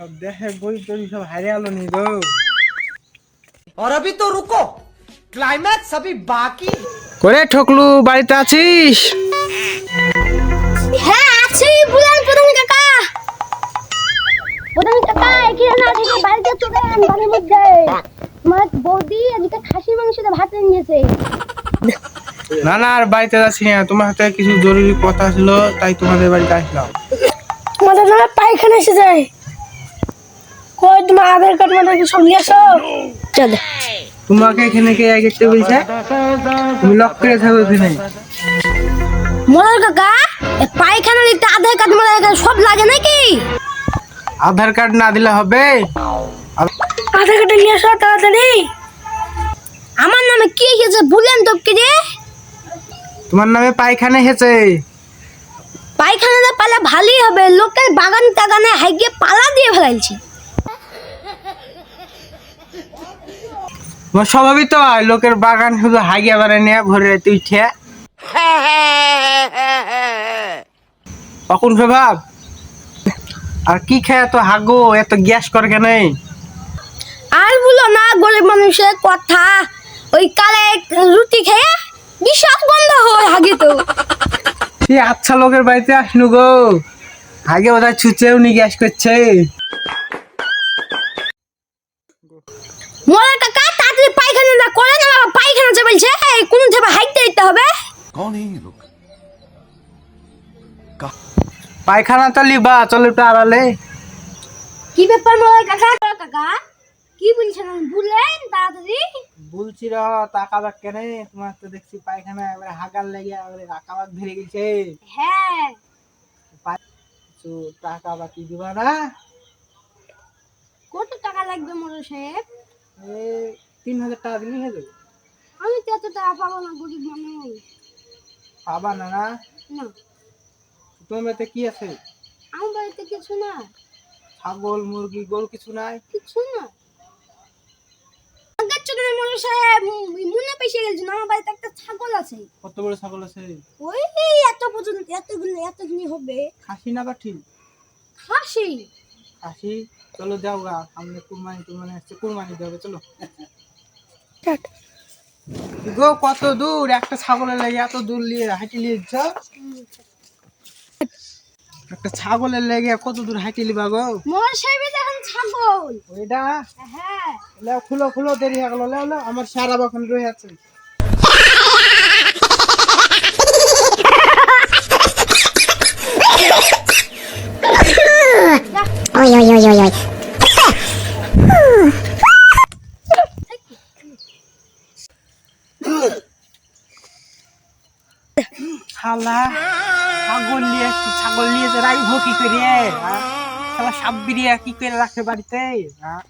সব দেখে বই টই সব হারে আলো নি গো और अभी तो रुको क्लाइमैक्स अभी बाकी করে ঠকলু বাড়িতে আছিস হ্যাঁ আছি বুলান প্রধান কাকা প্রধান কাকা এখানে না থেকে বাড়িতে চলে এলাম বাড়ির মধ্যে আমার বৌদি আজকে খাসির মাংস দিয়ে ভাত নিয়েছে না না আর বাড়িতে যাচ্ছি না তোমার হাতে কিছু জরুরি কথা ছিল তাই তোমাদের বাড়িতে আসলাম তোমাদের নামে পায়খানা এসে যায় কই তোমার আধার কার্ড মানে কি সব নিয়ে আসো চল। তোমাকে এখানে কে আগে বলছে? তুমি লক করে থাকো এখানে। মোলার কাকা পায়খানা লিখতে আধার কার্ড মোলার কার্ড সব লাগে নাকি? আধার কার্ড না দিলে হবে। আধার কার্ড নিয়ে আসো তাড়াতাড়ি। আমার নামে কি হয়েছে ভুলেন তো কি রে তোমার নামে পায়খানা হেছে পায়খানাটা পালা ভালোই হবে লোকের বাগান টাগানে হাইগে পালা দিয়ে ফেলাইছি। স্বভাবই তো লোকের বাগান শুধু হাগিয়া বেড়ে নিয়ে ভরে তুই ঠিয়া কখন স্বভাব আর কি খেয়ে এত হাগো এত গ্যাস করে কেন? আর বলো না গরিব মানুষের কথা। ওই কালে রুটি খেয়ে বিশ্বাস বন্ধ হয় আগে তো। সে আচ্ছা লোকের বাড়িতে আসনু গো। আগে ওদের ছুচেও নি গ্যাস করছে। মোলা টাকা তাড়াতাড়ি পায়খানাটা করে না বাবা পায়খানা যে বলছে কোন থেকে হাইতে দিতে হবে? পায়খানা চলি বা চলে তো আড়ালে। কি ব্যাপার মোবাইল কাকা? কাকা কি বলছেন? বললেন তাড়াতাড়ি? বলছি র টাকা তাকাবাক কেনে? তোমার তো দেখছি পায়খানা একবারে হাগার লেগে এবারে তাকাবাক ধরে গেছে। হ্যাঁ। তো টাকা বাকি দিবা না? কত টাকা লাগবে মোর সাহেব? এ তিন হাজার টাকা দিলে হয়ে যাবে। আমি তো এত টাকা পাবো না গরিব মানুষ পাবা না না? না। তোমার বাড়িতে কি আছে? আমার বাড়িতে কিছু না। ছাগল মুরগি গরু কিছু নাই? কিছু না। আগের ছোট মোলা সাহেব মনে পেশে গেছিল আমার বাড়িতে একটা ছাগল আছে। কত বড় ছাগল আছে? ওই এত পর্যন্ত এতগুলো এতগুলি হবে। খাসি না পাঠি খাসি। খাসি? চলো যাও গা সামনে কুরবানি টুরবানি আসছে কুরবানি দেবে চলো। গো কত দূর? একটা ছাগলের লেগে এত দূর নিয়ে হাঁটি নিয়ে? একটা ছাগলের লেগে কত দূর হাঁটি লিবা গো? মোর সাহেব দেখেন ছাগল। ওইটা হ্যাঁ। লেও খুলো খুলো দেরি হয়ে গেল। লেও আমার সারা বাখন রয়ে আছে। শালা, ছাগল নিয়ে ছাগল নিয়ে যে রাখব কি করে হ্যাঁ? শালা সাপ বিরিয়া কি করে রাখে বাড়িতে হ্যাঁ?